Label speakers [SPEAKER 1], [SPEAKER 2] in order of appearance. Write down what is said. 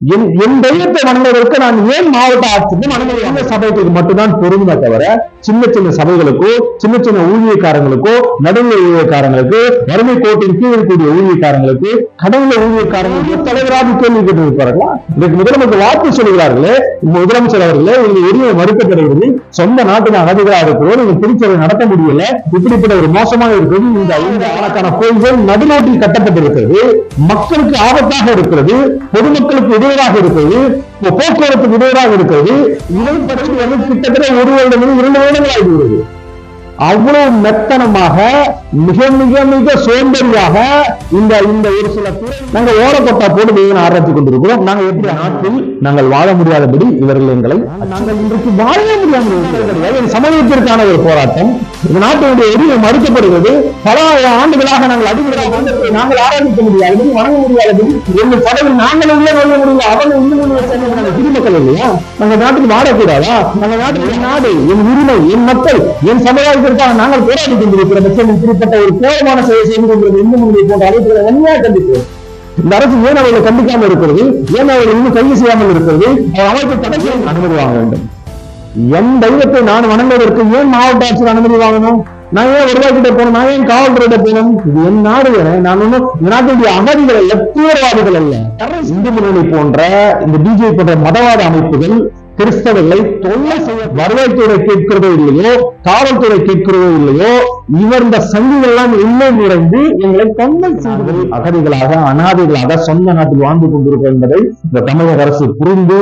[SPEAKER 1] என் என் தெய்வத்தை வணங்குவதற்கு நான் ஏன் மாவட்ட ஆட்சியரும் அனுமதி சபைகளுக்கு மட்டும்தான் பொருந்துமே தவிர சின்ன சின்ன சபைகளுக்கோ சின்ன சின்ன ஊழியக்காரங்களுக்கோ நடுநிலை ஊழியக்காரங்களுக்கு வறுமை கோட்டின் கீழ் இருக்கக்கூடிய ஊழியக்காரங்களுக்கு கடவுள ஊழியக்காரங்களுக்கு தலைவராக கேள்வி கேட்டு இருப்பார்களா இதற்கு முதலமைச்சர் வாழ்த்து சொல்கிறார்களே முதலமைச்சர் அவர்களே உங்கள் உரிமை மறுக்கப்படுகிறது சொந்த நாட்டின் அகதிகளாக இருக்கிறோம். நீங்க திருச்சபை நடத்த முடியல. இப்படிப்பட்ட ஒரு மோசமாக இருக்கிறது இந்த ஐந்து ஆளுக்கான கோயில்கள் நடுநாட்டில் கட்டப்பட்டிருக்கிறது. மக்களுக்கு ஆபத்தாக இருக்கிறது. பொதுமக்களுக்கு இடையூறாக இருக்கிறது இப்போ போக்குவரத்துக்கு இடையூறாக இருக்கிறது. இதை பற்றி வந்து கிட்டத்தட்ட ஒரு வருடம் இரண்டு வருடங்கள் ஆகிவிடுகிறது. அவ்வளவு மெத்தனமாக மிக மிக மிக சோம்பேறியாக இந்த இந்த ஒரு சில நாங்கள் ஓரப்பட்டா போட்டு நீங்கள் ஆராய்ச்சி கொண்டிருக்கிறோம். நாங்கள் எப்படி நாட்டில் நாங்கள் வாழ முடியாதபடி இவர்கள் எங்களை நாங்கள் இன்றைக்கு வாழவே முடியாமல் சமூகத்திற்கான ஒரு போராட்டம். இந்த நாட்டினுடைய உரிமை மறுக்கப்படுகிறது. பல ஆண்டுகளாக நாங்கள் அடிமையாக நாங்கள் ஆராய்ச்சி முடியாதபடி வணங்க முடியாதபடி எங்கள் படவில் நாங்கள் உள்ளே நுழைய முடியல இன்னும் உள்ளே நாங்கள் குடிமக்கள் இல்லையா? நாங்க நாட்டுக்கு வாழக்கூடாதா? நாங்க நாட்டுக்கு என் நாடு என் உரிமை என் மக்கள் என் சமுதாயத்திற்காக நாங்கள் போராடி கொண்டிருக்கிற பட்சம் இப்படிப்பட்ட ஒரு கோரமான செயலை செய்து கொண்டிருக்கிற இந்து முன்னணி போன்ற அமைப்புகளை வன்மையாக கண்டிக்கிறோம். இந்த அரசு ஏன் அவர்களை கண்டிக்காமல் இருக்கிறது? ஏன் அவர்கள் இன்னும் கைது செய்யாமல் இருக்கிறது? அவர் அமைப்பு தடை செய்ய அனுமதி வாங்க வேண்டும். என் தெய்வத்தை நான் வணங்குவதற்கு ஏன் மாவட்ட ஆட்சியர் அனுமதி வாங்கணும்? நான் ஏன் வருவாய் கிட்ட போகணும்? நான் ஏன் காவல்துறையிட்ட போகணும்? இது என் நாடு. நான் ஒன்றும் இந்த நாட்டுடைய அகதிகள் அல்ல தீவிரவாதிகள் அல்ல. இந்து முன்னணி போன்ற இந்த பிஜேபி போன்ற மதவாத அமைப்புகள் கிறிஸ்தவர்களை தொல்லை செய்ய வருவாய்த்துறை கேட்கிறதோ இல்லையோ காவல்துறை கேட்கிறதோ இல்லையோ இவர் இந்த சங்கிகள் உள்ளே நுழைந்து எங்களை தொல்லை செய்து அகதிகளாக அனாதைகளாக சொந்த நாட்டில் வாழ்ந்து கொண்டிருக்கிறோம் என்பதை இந்த தமிழக அரசு புரிந்து